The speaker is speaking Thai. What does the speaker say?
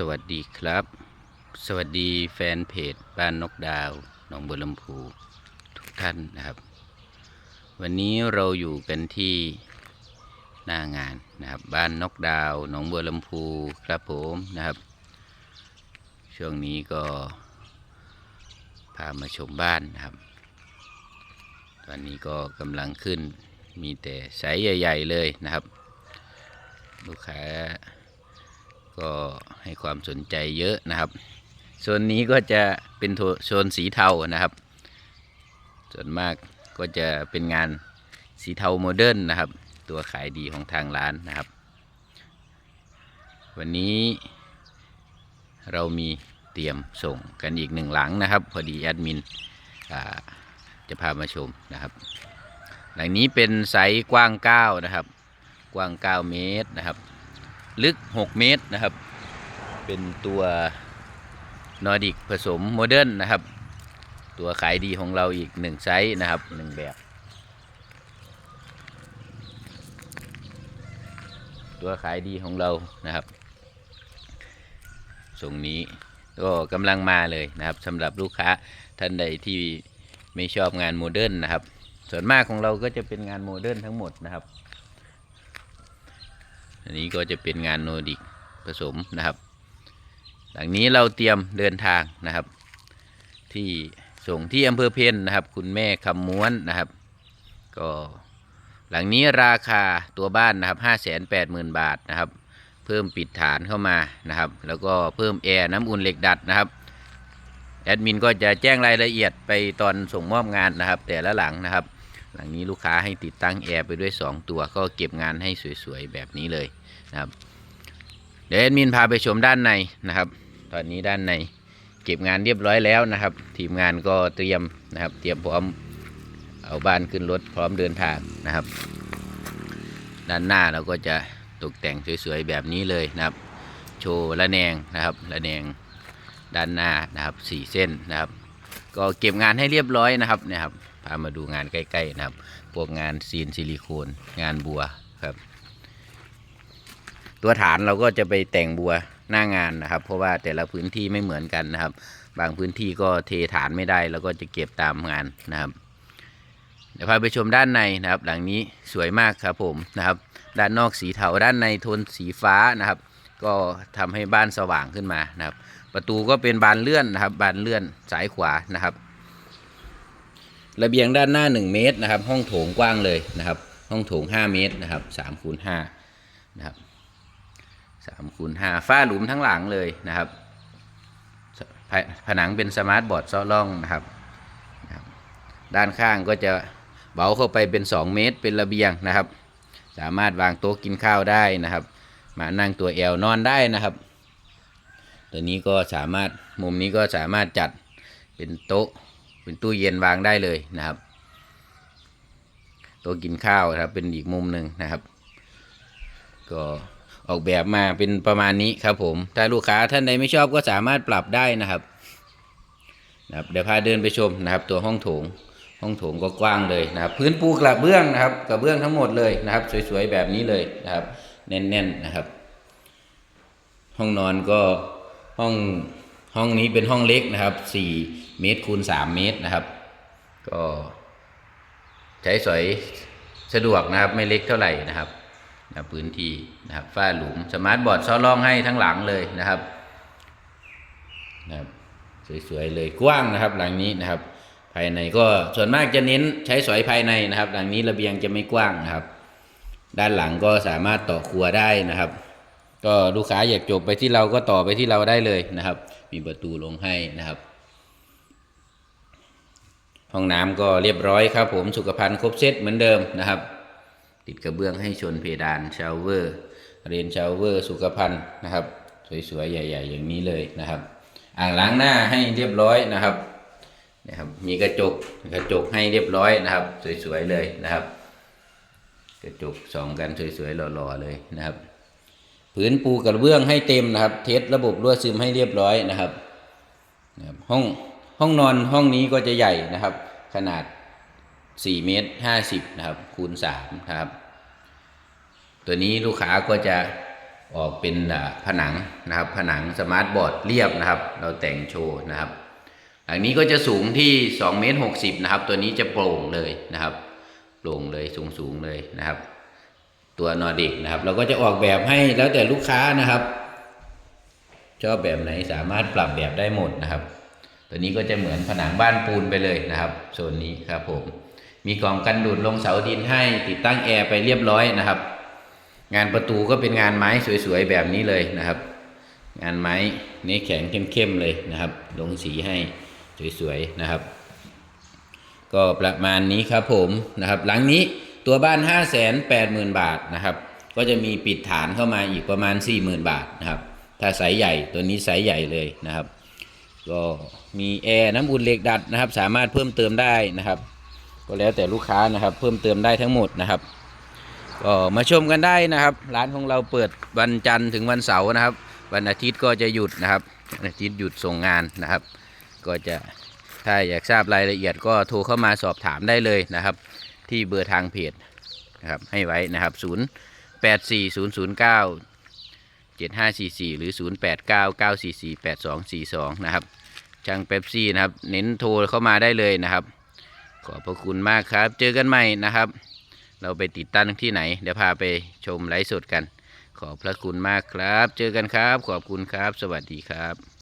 สวัสดีครับ สวัสดีแฟนเพจบ้านนกดาวหนองบัวลำพูทุกท่านนะครับ วันนี้เราอยู่กันที่หน้างานนะครับ บ้านนกดาวหนองบัวลำพูครับผมนะครับ ช่วงนี้ก็พามาชมบ้านนะครับ ตอนนี้ก็กำลังขึ้นมีแต่ไซส์ใหญ่ ๆ เลยนะครับ ลูกค้า ก็ให้ความสนใจเยอะนะครับโซนนี้ก็จะเป็นโซนสีเทานะครับ ส่วนมากก็จะเป็นงานสีเทาโมเดิร์นนะครับ ตัวขายดีของทางร้านนะครับ วันนี้เรามีเตรียมส่งกันอีกหนึ่งหลังนะครับ พอดีแอดมินจะพามาชมนะครับ หลังนี้เป็นไซส์กว้าง 9 นะครับ กว้าง 9 เมตรนะครับ ลึก 6 เมตรนะครับ เป็นตัวนอร์ดิกผสมโมเดิร์นนะครับ ตัวขายดีของเราอีกหนึ่งไซส์นะครับหนึ่งแบบ ตัวขายดีของเรานะครับส่งนี้ก็กำลังมาเลยนะครับสำหรับลูกค้าท่านใดที่ไม่ชอบงานโมเดิร์นนะครับ ส่วนมากของเราก็จะเป็นงานโมเดิร์นทั้งหมดนะครับ อันนี้ก็จะเป็นงานโนดิกผสมนะครับ หลังนี้เราเตรียมเดินทางนะครับ ที่ส่งที่อำเภอเพนนะครับ คุณแม่คำม้วนนะครับ ก็หลังนี้ราคาตัวบ้านนะครับห้าแสนแปดหมื่นบาทนะครับ เพิ่มปิดฐานเข้ามานะครับ แล้วก็เพิ่มแอร์น้ำอุ่นเหล็กดัดนะครับแอดมินก็จะแจ้งรายละเอียดไปตอนส่งมอบงานนะครับ แต่ละหลังนะครับ หลังนี้ลูกค้าให้ติดตั้งแอร์ไปด้วย 2 ตัว ก็เก็บงานให้สวยๆ แบบนี้เลยนะครับ เดี๋ยวแอดมินพาไปชมด้านในนะครับ ตอนนี้ด้านในเก็บงานเรียบร้อยแล้วนะครับ ทีมงานก็เตรียมนะครับ เตรียมพร้อมเอาบ้านขึ้นรถพร้อมเดินทางนะครับ ด้านหน้าเราก็จะตกแต่งสวยๆแบบนี้เลยนะครับ โชว์ระแนงนะครับระแนงด้านหน้านะครับสี่เส้นนะครับ ก็เก็บงานให้เรียบร้อยนะครับเนะครับ พามาดูงานใกล้ๆนะครับ พวกงานซีนซิลิโคนงานบัวครับ ตัวฐานเราก็จะไปแต่งบัวหน้างานนะครับ เพราะว่าแต่ละพื้นที่ไม่เหมือนกันนะครับ บางพื้นที่ก็เทฐานไม่ได้เราก็จะเก็บตามงานนะครับเดี๋ยวพาไปชมด้านในนะครับ หลังนี้สวยมากครับผมนะครับ ด้านนอกสีเทาด้านในโทนสีฟ้านะครับ ก็ทำให้บ้านสว่างขึ้นมานะครับ ประตูก็เป็นบานเลื่อนนะครับ บานเลื่อนสายขวานะครับ ระเบียงด้านหน้า 1 เมตรนะครับ ห้องโถงกว้างเลยนะครับ ห้องโถง 5 เมตรนะครับ3คูณ5นะครับ3คูณ5ฝ้าหลุมทั้งหลังเลยนะครับ ผนังเป็นสมาร์ทบอร์ดซ้อล่องนะครับนะครับ ด้านข้างก็จะเบาเข้าไปเป็น 2 เมตรเป็นระเบียงนะครับ สามารถวางโต๊ะกินข้าวได้นะครับ มานั่งตัวแอลนอนได้นะครับ ตัวนี้ก็สามารถมุมนี้ก็สามารถจัดเป็นโต๊ะ เป็นตู้เย็นวางได้เลยนะครับต๊ะกินข้าวครับ เป็นอีกมุมหนึ่งนะครับ ก็ออกแบบมาเป็นประมาณนี้ครับผม ถ้าลูกค้าท่านใดไม่ชอบก็สามารถปรับได้นะครับนะครับเดี๋ยวพาเดินไปชมนะครับ ตัวห้องโถง ห้องโถงก็กว้างเลยนะครับ พื้นปูกระเบื้องนะครับกระเบื้องทั้งหมดเลยนะครับ สวยๆแบบนี้เลยนะครับ แน่นๆนะครับ ห้องนอนก็ห้องห้องนี้เป็นห้องเล็กนะครับ4 เมตรคูณ3เมตรนะครับ ก็ใช้สอยสะดวกนะครับ ไม่เล็กเท่าไหร่นะครับนะพื้นที่นะครับฝ้าหลุมสมาร์ทบอร์ดซ้อล่องให้ทั้งหลังเลยนะครับนะครับสวยๆเลยกว้างนะครับ หลังนี้นะครับ ภายในก็ส่วนมากจะเน้นใช้สอยภายในนะครับ หลังนี้ระเบียงจะไม่กว้างนะครับ ด้านหลังก็สามารถต่อครัวได้นะครับ ก็ลูกค้าอยากจบไปที่เราก็ต่อไปที่เราได้เลยนะครับ มีประตูลงให้นะครับ ห้องน้ำก็เรียบร้อยครับผมสุขภัณฑ์ครบเซตเหมือนเดิมนะครับ ติดกระเบื้องให้ชนเพดานชาวเวอร์เรียนชาวเวอร์สุขภัณฑ์นะครับ สวยๆ ใหญ่ ๆ อย่างนี้เลยนะครับ อ่างล้างหน้าให้เรียบร้อยนะครับนะครับ มีกระจกกระจกให้เรียบร้อยนะครับ สวยๆเลยนะครับ กระจกส่องกันสวยๆหล่อๆเลยนะครับผืนปูกระเบื้องให้เต็มนะครับ เทสระบบรั่วซึมให้เรียบร้อยนะครับนะครับห้อง ห้องนอนห้องนี้ก็จะใหญ่นะครับ ขนาด 4 เมตร 50 นะครับ คูณ3นะครับ ตัวนี้ลูกค้าก็จะออกเป็นผนังนะครับ ผนังสมาร์ทบอร์ดเรียบนะครับ เราแต่งโชว์นะครับ หลังนี้ก็จะสูงที่2เมตร60 นะครับ ตัวนี้จะโปร่งเลยนะครับ โปร่งเลยสูงสูงเลยนะครับ ตัวนอร์ดิกนะครับ เราก็จะออกแบบให้แล้วแต่ลูกค้านะครับชอบแบบไหนสามารถปรับแบบได้หมดนะครับ ตัวนี้ก็จะเหมือนผนังบ้านปูนไปเลยนะครับโซนนี้ครับผมมีกล่องกันดูดลงเสาดินให้ติดตั้งแอร์ไปเรียบร้อยนะครับ งานประตูก็เป็นงานไม้สวยๆแบบนี้เลยนะครับ งานไม้นื้แข็งเข้มๆเลยนะครับ ลงสีให้สวยๆนะครับ ก็ประมาณนี้ครับผมนะครับ หลังนี้ตัวบ้าน 5 8 0 0 0 0 บาทนะครับ ก็จะมีปิดฐานเข้ามาอีกประมาณ 40,000 บาทนะครับ ถ้าไซส์ใหญ่ตัวนี้ไซส์ใหญ่เลยนะครับ ก็มีแอร์น้ำอุ่นเหล็กดัดนะครับ สามารถเพิ่มเติมได้นะครับ ก็แล้วแต่ลูกค้านะครับ เพิ่มเติมได้ทั้งหมดนะครับก็มาชมกันได้นะครับ ร้านของเราเปิดวันจันทร์ถึงวันเสาร์นะครับ วันอาทิตย์ก็จะหยุดนะครับวันอาทิตย์หยุดส่งงานนะครับ ก็จะถ้าอยากทราบรายละเอียดก็โทรเข้ามาสอบถามได้เลยนะครับ ที่เบอร์ทางเพจนะครับให้ไว้นะครับ 0 8 4 0 0 9 7 5 4 4 หรือ 0 8 9 9 4 4 8 2 4 2 นะครับช่างเป๊ปซี่นะครับ เน้นโทรเข้ามาได้เลยนะครับ ขอบพระคุณมากครับ เจอกันใหม่นะครับ เราไปติดตั้งที่ไหน เดี๋ยวพาไปชมไลฟ์สดกัน ขอบพระคุณมากครับ เจอกันครับ ขอบคุณครับ สวัสดีครับ